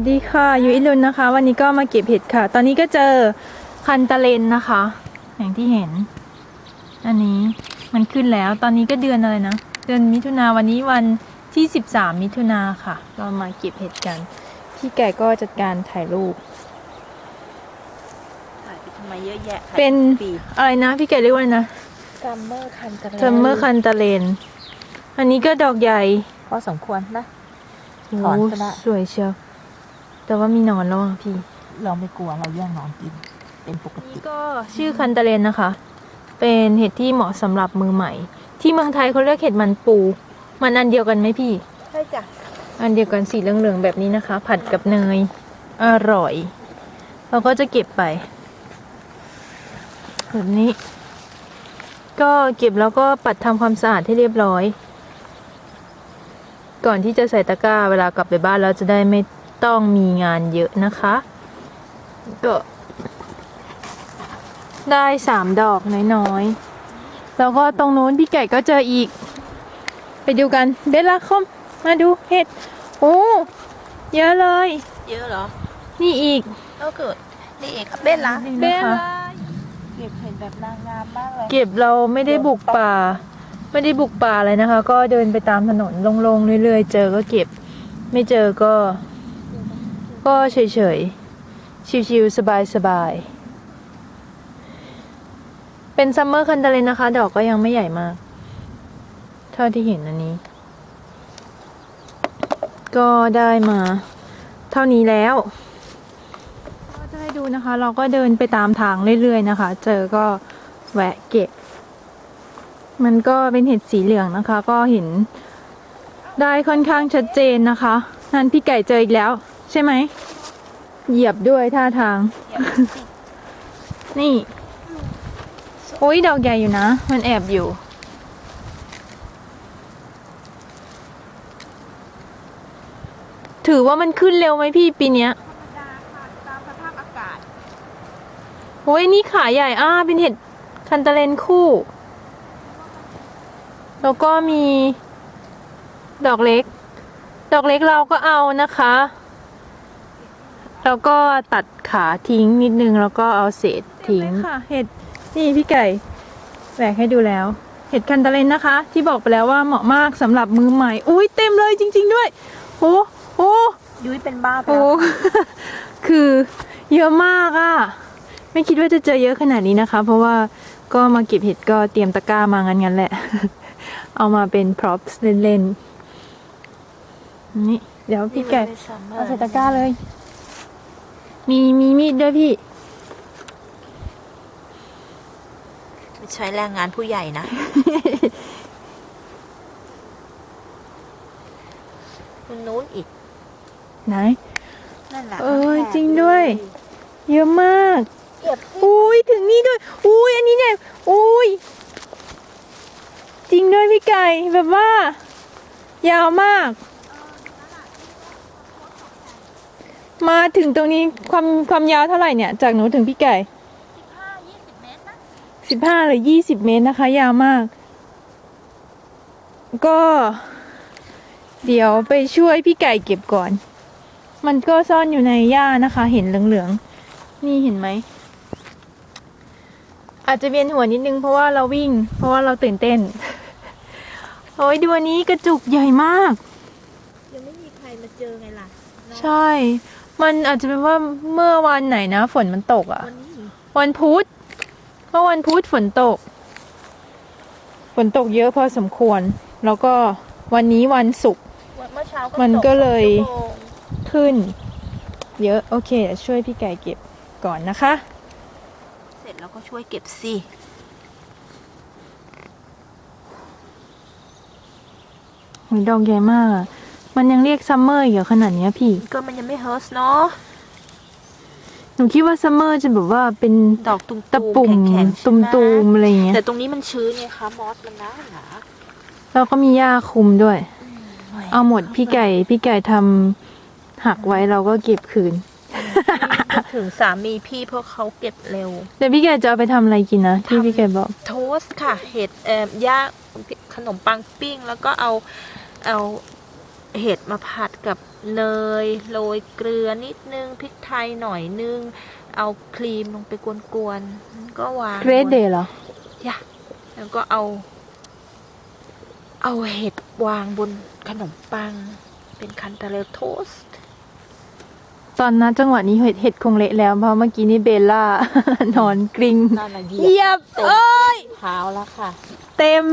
วัสดีค่ะอยู่อิลุนนะคะ วันนี้ก็มาเก็บเห็ดค่ะ ตอนนี้ก็เจอคันตะเลนนะคะ อย่างที่เห็น อันนี้มันขึ้นแล้วตอนนี้ก็เดือนอะไรนะ เดือนมิถุนาวันนี้วันที่ 13 มิถุนาค่ะ เรามาเก็บเห็ดกัน พี่ไก่ก็จัดการถ่ายรูปถ่ายไปทำไมเยอะแยะเป็นปีอะไรนะ พี่ไก่เรียกว่าอะไรนะซัมเมอร์คันตะซัมเมอร์คันตะเลนอันนี้ก็ดอกใหญ่พอสมควรนะโอ้ถอนซะละสวยเชียว แต่ว่ามีหนอนแล้วอะพี่ เราไม่กลัวเราแย่งน้องกิน เป็นปกนี่ติก็ชื่อคันตะเลนนะคะ เป็นเห็ดที่เหมาะสำหรับมือใหม่ ที่เมืองไทยเขาเรียกเห็ดมันปู มันอันเดียวกันไหมพี่ ใช่จ้ะอันเดียวกันสีเหลืองๆแบบนี้นะคะ ผัดกับเนย อร่อย เราก็จะเก็บไปแบบนี้ ก็เก็บแล้วก็ปัดทำความสะอาดให้เรียบร้อย ก่อนที่จะใส่ตะกร้าเวลากลับไปบ้านเราจะได้ไม่ ต้องมีงานเยอะนะคะ ก็ได้สามดอกน้อยๆ แล้วก็ตรงนู้นพี่ไก่ก็เจออีก ไปดูกันเบลล่าคอม มาดูเห็ด โอ้ เยอะเลย เยอะเหรอ นี่อีกก็เกิดนี่เอกเบ้นละนี่เบ้นนะคะละเก็บเห็นแบบนางงามมากเลย เก็บเราไม่ได้บุกป่า ไม่ได้บุกป่าเลยนะคะ ก็เดินไปตามถนนโล่งๆเรื่อยๆ เจอก็เก็บ ไม่เจอก็ ก็เฉยๆ ชิวๆสบายๆ เป็นซัมเมอร์คันเดเลยนะคะ ดอกก็ยังไม่ใหญ่มาก เท่าที่เห็นอันนี้ ก็ได้มา เท่านี้แล้ว ก็จะให้ดูนะคะ เราก็เดินไปตามทางเรื่อยๆนะคะ เจอก็แวะเก็บ มันก็เป็นเห็ดสีเหลืองนะคะ ก็เห็นได้ค่อนข้างชัดเจนนะคะ นั่นพี่ไก่เจออีกแล้ว ใช่ไหม เหยียบด้วยท่าทาง นี่ โอ้ยดอกใหญ่อยู่นะ มันแอบอยู่ ถือว่ามันขึ้นเร็วไหมพี่ปีเนี้ยธรรมดาค่ะตามสภาพอากาศโอ้ยนี่ขาใหญ่อ้าเป็นเห็ดคันตะเลนคู่ แล้วก็มี ดอกเล็ก ดอกเล็กเราก็เอานะคะ แล้วก็ตัดขาทิ้งนิดนึงแล้วก็เอาเศษทิ้งค่ะ เห็ดนี่พี่ไก่แหวกให้ดูแล้ว เห็ดคันตะเลนนะคะ ที่บอกไปแล้วว่าเหมาะมากสำหรับมือใหม่อุ้ยเต็มเลยจริง ๆ ด้วยโอ้โหยุ้ยเป็นบ้าไปโอ้แล้วคือเยอะมากอะไม่คิดว่าจะเจอเยอะขนาดนี้นะคะ เพราะว่าก็มาเก็บเห็ดก็เตรียมตะกร้ามางั้นๆแหละ เอามาเป็น props เล่นๆนี่เดี๋ยวพี่แกะเอาใส่ตะกร้าเลย มีมีมีดด้วยพี่ ใช้แรงงานผู้ใหญ่นะ มันนู้นอีก ไหน นั่นแหละเออจริงด้วย เยอะมาก เก็บอุ้ยถึงนี่ด้วย อุ้ยอันนี้เนี่ยอุ้ยจริงด้วยพี่ไก่แบบว่า ยาวมาก มาถึงตรงนี้ความความยาวเท่าไหร่เนี่ยจากหนูถึงพี่ไก่สิบห้าหรือยี่สิบเมตรนะคะ ยาวมาก ก็ เดี๋ยวไปช่วยพี่ไก่เก็บก่อน มันก็ซ่อนอยู่ในหญ้านะคะ เห็นเหลืองๆ นี่เห็นไหม อาจจะเวียนหัวนิดนึงเพราะว่าเราวิ่ง เพราะว่าเราตื่นเต้น โอ้ยดูอันนี้กระจุกใหญ่มาก ยังไม่มีใครมาเจอไงล่ะ ใช่ มันอาจจะเป็นว่าเมื่อวันไหนนะ ฝนมันตกอะ่ะวันนี้วันพุธเมื่อวันพุธฝนตก ฝนตกเยอะพอสมควร แล้วก็วันนี้วันศุกร์เมื่อเช้าก็มันก็เลยตกสองชั่วโมงขึ้น เยอะโอเคเดี๋ยวช่วยพี่ไก่เก็บก่อนนะคะ เสร็จแล้วก็ช่วยเก็บสิโอ้ยดอกใหญ่มากอะ มันยังเรียกซัมเมอร์อีกเหรอขนาดเนี้ยพี่ ก็มันยังไม่เฮิร์สเนาะ หนูคิดว่าซัมเมอร์จะแบบว่าเป็นดอกตุ่มๆตะปุ่มแข็งๆตุใช่ไห่มๆอะไรอย่างเงี้ย แต่ตรงนี้มันชื้นไงคะมอสมันหนาหนาแล้วก็มีหญ้าคลุมด้วย เอาหมดพี่ไก่พี่ไก่ทำหักไว้เราก็เก็บคืน ถึงสามีพี่เพราะเขาเก็บเร็วเดี๋ยวพี่ไก่จะเอาไปทำอะไรกินนะที่พี่ไก่บอก โทสต์ค่ะ เห็ดเอ่ย่างขนมปังปิ้ง แล้วก็เอาเอา เห็ดมาผัดกับเนยโรยเกลือนิดนึงพริกไทยหน่อยนึง เอาครีมลงไปกวนๆก็วางเกรดบนเดย์เหรอ ยะแล้วก็เอา เอาเห็ดวางบนขนมปัง เป็นคันตาเลโทสต์ตอนนั้นจังหวะนี้เห็ดเห็ดคงเละแล้วเพราะเมื่อกี้นี่เบลล่า นอนกริงนั่นน่ะเหเหยียียบยบเต็มเอ้ย เท้าแล้วค่ะ เต็ม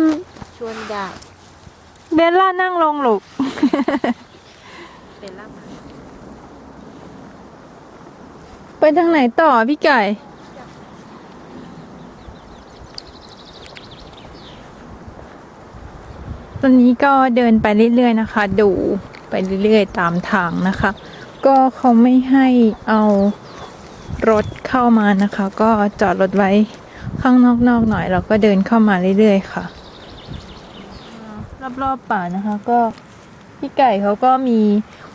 ชวนได้ เบลล่านั่งลงหลกเป็นล่ามาไปทางไหนต่อพี่ไก่ ตอนนี้ก็เดินไปเรื่อยๆนะคะ ดูไปเรื่อยๆตามทางนะคะ ก็เขาไม่ให้เอารถเข้ามานะคะ ก็จอดรถไว้ข้างนอกๆหน่อยแล้วก็เดินเข้ามาเรื่อยๆค่ะ รอบๆป่านะคะก็พี่ไก่เขาก็มี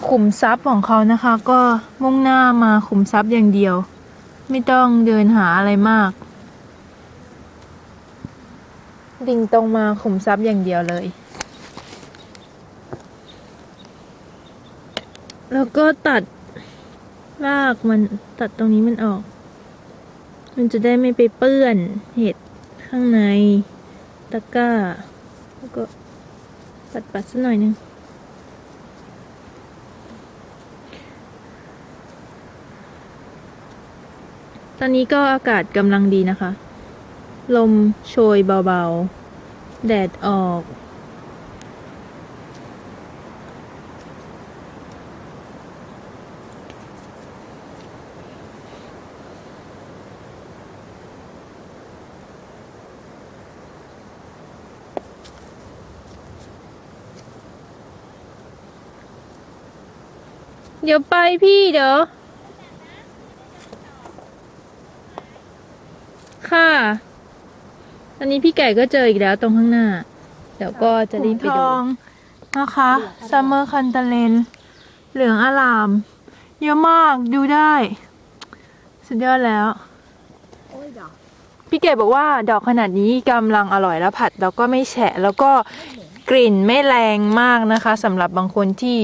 ขุมทรัพย์ของเขานะคะ ก็มุ่งหน้ามาขุมทรัพย์อย่างเดียว ไม่ต้องเดินหาอะไรมาก ดิ่งตรงมาขุมทรัพย์อย่างเดียวเลย แล้วก็ตัดรากมันตัดตรงนี้มันออก มันจะได้ไม่ไปเปื้อนเห็ดข้างในตะกร้าแล้วก็ ปัดปัดสักหน่อยนึงตอนนี้ก็อากาศกำลังดีนะคะ ลมโชยเบาๆ แดดออก เดี๋ยวไปพี่เดี๋ยว ค่ะตอนนี้พี่ไก่ก็เจออีกแล้วตรงข้างหน้า เดี๋ยวก็จะรีบไปดู นะคะซัมเมอร์คันตาเลน เหลืองอลาม เยอะมากดูได้ สุดยอดแล้ว โอ้ยดอกพี่เก๋บอกว่าดอกขนาดนี้กำลังอร่อยแล้วผัดแล้วก็ไม่แฉะ แล้วก็กลิ่นไม่แรงมากนะคะสำหรับบางคนที่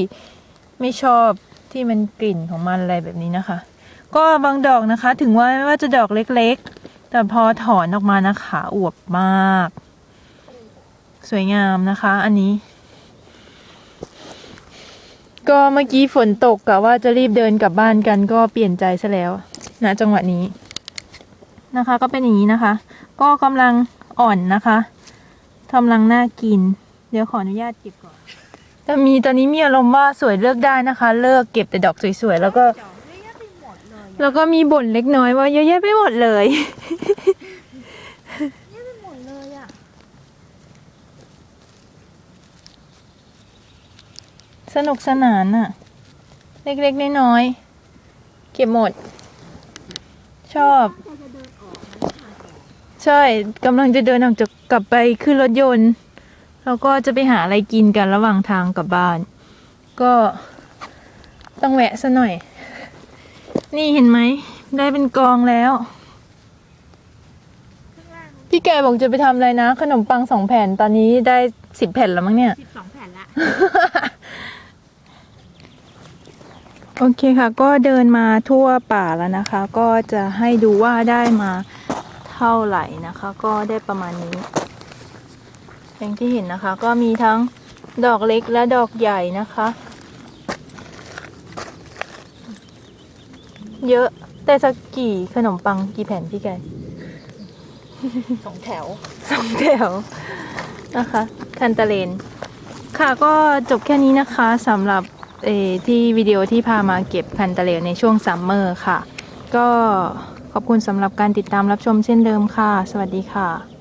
ไม่ชอบ ที่มันกลิ่นของมันอะไรแบบนี้นะคะ ก็บางดอกนะคะ ถึงว่าไม่ว่าจะดอกเล็กๆ แต่พอถอนออกมานะคะอวบมาก สวยงามนะคะ อันนี้ ก็เมื่อกี้ฝนตกกะว่าจะรีบเดินกลับบ้านกันก็เปลี่ยนใจซะแล้วณจังหวะนี้นะคะ ก็เป็นอย่างนี้นะคะ ก็กำลังอ่อนนะคะกำลังน่ากิน เดี๋ยวขออนุญาตเก็บก่อน แต่มีตอนนี้มีอารมณ์ว่าสวยเลือกได้นะคะ เลิกเก็บแต่ดอกสวยๆแล้วก็ดอกเยอะไปหมดเลยแล้วก็มีบ่นเล็กน้อยว่าเยอะแยะไปหมดเลยเยอะไปหมดเลยอะสนุกสนานอะเล็กๆน้อยๆเก็บหมด ชอบ ใช่กำลังจะเดินออกจากกลับไปขึ้นรถยนต์ แล้วก็จะไปหาอะไรกินกันระหว่างทางกลับบ้าน ก็ต้องแวะซะหน่อย นี่เห็นไหม ได้เป็นกองแล้ว พี่แกบอกจะไปทำอะไรนะ ขนมปังสองแผ่นตอนนี้ได้สิบแผ่นแล้วมั้งเนี่ย สิบสองแผ่นละ โอเคค่ะ ก็เดินมาทั่วป่าแล้วนะคะ ก็จะให้ดูว่าได้มาเท่าไหร่นะคะ ก็ได้ประมาณนี้ อย่างที่เห็นนะคะ ก็มีทั้งดอกเล็กและดอกใหญ่นะคะ เยอะแต่สักกี่ขนมปังกี่แผ่นพี่แกสองแถวสองแถวนะคะคันตาเลน ค่ะก็จบแค่นี้นะคะสำหรับเออที่วิดีโอที่พามาเก็บคันตาเลนในช่วงซัมเมอร์ค่ะ ก็ขอบคุณสำหรับการติดตามรับชมเช่นเดิมค่ะ สวัสดีค่ะ